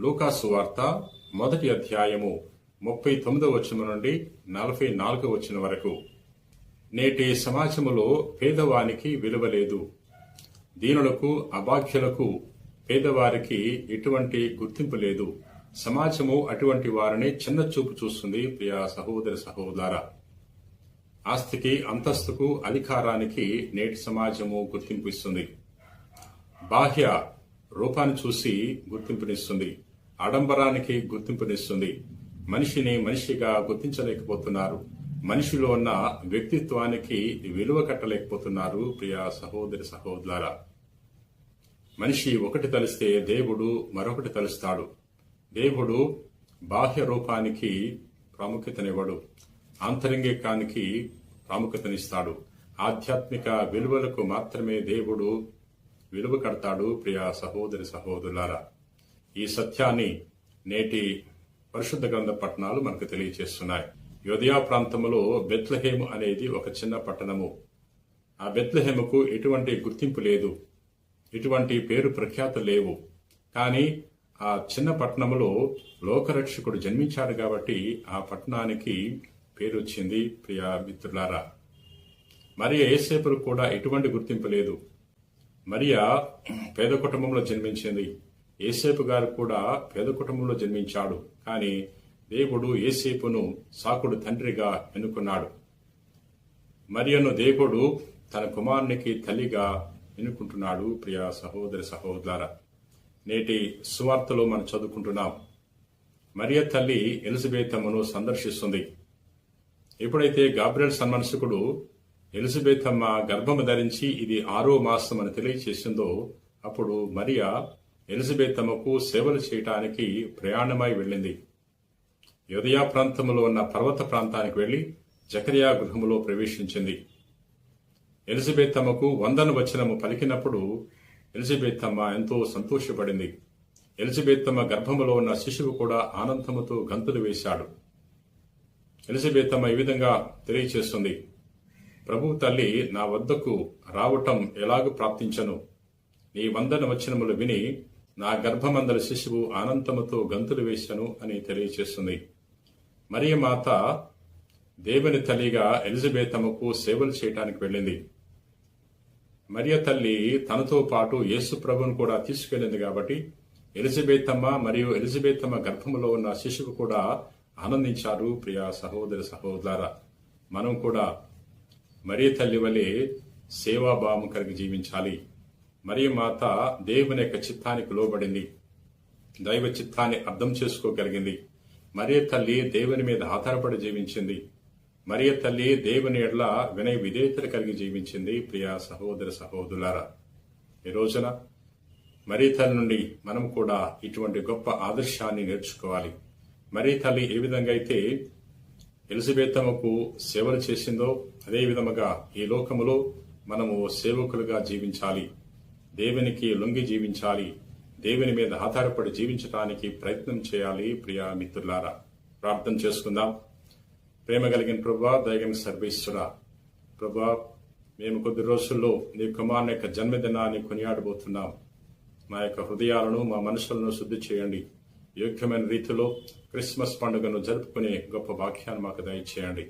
లూకాసు వార్త మొదటి అధ్యాయము ముప్పై తొమ్మిదవ వచనం నుండి నలభై నాలుగవ వచనం వరకు. నేటి సమాజములో పేదవానికి విలువ లేదు. దీనులకు అభాగ్యులకు పేదవారికి ఎటువంటి గుర్తింపు లేదు. సమాజము అటువంటి వారిని చిన్న చూపు చూస్తుంది ప్రియ సహోదర సహోదర. ఆస్తికి అంతస్తుకు అధికారానికి నేటి సమాజము గుర్తింపు ఇస్తుంది. బాహ్య రూపాన్ని చూసి గుర్తింపునిస్తుంది. ఆడంబరానికి గుర్తింపునిస్తుంది. మనిషిని మనిషిగా గుర్తించలేకపోతున్నారు. మనిషిలో ఉన్న వ్యక్తిత్వానికి విలువ కట్టలేకపోతున్నారు ప్రియ సహోదరి సహోదర మనిషి ఒకటి తలిస్తే దేవుడు మరొకటి తలుస్తాడు. దేవుడు బాహ్య రూపానికి ప్రాముఖ్యతనివ్వడు. ఆంతరంగికానికి ప్రాముఖ్యతనిస్తాడు. ఆధ్యాత్మిక విలువలకు మాత్రమే దేవుడు విలువ కడతాడు ప్రియ సహోదరి సహోదరులారా ఈ సత్యాన్ని నేటి పరిశుద్ధ గ్రంథ పట్టణాలు మనకు తెలియచేస్తున్నాయి. యోధయా ప్రాంతంలో బెత్లహేము అనేది ఒక చిన్న పట్టణము. ఆ బెత్లహేముకు ఎటువంటి గుర్తింపు లేదు. ఎటువంటి పేరు ప్రఖ్యాతులు లేవు. కానీ ఆ చిన్న పట్టణంలో లోకరక్షకుడు జన్మించాడు కాబట్టి ఆ పట్టణానికి పేరు వచ్చింది ప్రియా మిత్రులారా. మరియా ఏసేపులు కూడా ఎటువంటి గుర్తింపు లేదు. మరియా పేద కుటుంబంలో జన్మించింది. ఏసేపు గారు కూడా పేద కుటుంబంలో జన్మించాడు. కానీ దేవుడు ఏసేపును సాకుడు తండ్రిగా ఎన్నుకున్నాడు. మరియను దేవుడు తన కుమారునికి తల్లిగా ఎన్నుకుంటున్నాడు ప్రియా సహోదరి సహోదర నేటి సువార్తలో మనం చదువుకుంటున్నాం. మరియ తల్లి ఎలిజబేతమ్మను సందర్శిస్తుంది. ఎప్పుడైతే గాబ్రియల్ సన్మనసుకుడు ఎలిజబెతమ్మ గర్భము ధరించి ఇది ఆరో మాసం అని తెలియచేసిందో అప్పుడు మరియా ఎలిజబెత్తమ్మకు సేవలు చేయటానికి ప్రయాణమై వెళ్ళింది. యోదయా ప్రాంతంలో ఉన్న పర్వత ప్రాంతానికి వెళ్ళి జకరియా గృహములో ప్రవేశించింది. ఎలిజబెత్తమ్మకు వందన వచనము పలికినప్పుడు ఎలిజబెత్తమ్మ ఎంతో సంతోషపడింది. ఎలిజబెత్తమ్మ గర్భములో ఉన్న శిశువు కూడా ఆనందముతో గంతులు వేశాడు. ఎలిజబెత్తమ్మ ఈ విధంగా తెలియచేస్తుంది. ప్రభు తల్లి నా వద్దకు రావటం ఎలాగూ ప్రాప్తించను? నీ వందన వచనములు విని నా గర్భమందల శిశువు ఆనందముతో గంతులు వేశాను అని తెలియచేస్తుంది. మరియ మాత దేవుని తల్లిగా ఎలిజబెతమ్మకు సేవలు చేయటానికి వెళ్ళింది. మరియ తల్లి తనతో పాటు యేసు ప్రభును కూడా తీసుకెళ్ళింది కాబట్టి ఎలిజబెత్తమ్మ మరియు ఎలిజబెత్తమ్మ గర్భములో ఉన్న శిశువు కూడా ఆనందించారు ప్రియ సహోదరి సహోదర మనం కూడా మరియ తల్లి వలె సేవాభావం కలిగి జీవించాలి. మరియు మాత దేవుని యొక్క చిత్తానికి లోబడింది. దైవ చిత్తాన్ని అర్థం చేసుకోగలిగింది. మరియ తల్లి దేవుని మీద ఆధారపడి జీవించింది. మరియ తల్లి దేవుని ఎడ్ల వినయ విధేయతలు కలిగి జీవించింది. ప్రియా సహోదర సహోదరులారా ఈ రోజున మరీ తల్లి నుండి మనం కూడా ఇటువంటి గొప్ప ఆదర్శాన్ని నేర్చుకోవాలి. మరీ తల్లి ఏ విధంగా అయితే ఎలిజబెత్తమ్మకు సేవలు చేసిందో అదే విధముగా ఈ లోకములో మనము సేవకులుగా జీవించాలి. దేవునికి లొంగి జీవించాలి. దేవుని మీద ఆధారపడి జీవించడానికి ప్రయత్నం చేయాలి ప్రియా మిత్రులారా. ప్రార్థన చేసుకుందాం. ప్రేమ కలిగిన ప్రభా దయగని సర్వేశ్వర. ప్రభా మేము కొద్ది రోజుల్లో నీ కుమారుని యొక్క జన్మదినాన్ని కొనియాడబోతున్నాం. మా యొక్క హృదయాలను మా మనసులను శుద్ధి చేయండి. యోగ్యమైన రీతిలో క్రిస్మస్ పండుగను జరుపుకునే గొప్ప వాక్యాన్ని మాకు దయచేయండి.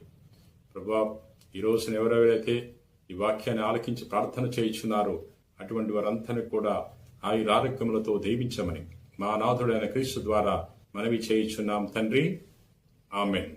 ప్రభా ఈ రోజున ఎవరెవరైతే ఈ వాక్యాన్ని ఆలకించి ప్రార్థన చేయించున్నారో అటువంటి వారందరినీ కూడా ఆయురారోగ్యములతో దీవించమని మా నాథుడైన క్రీస్తు ద్వారా మనవి చేయించున్నాం తండ్రి. ఆమెన్.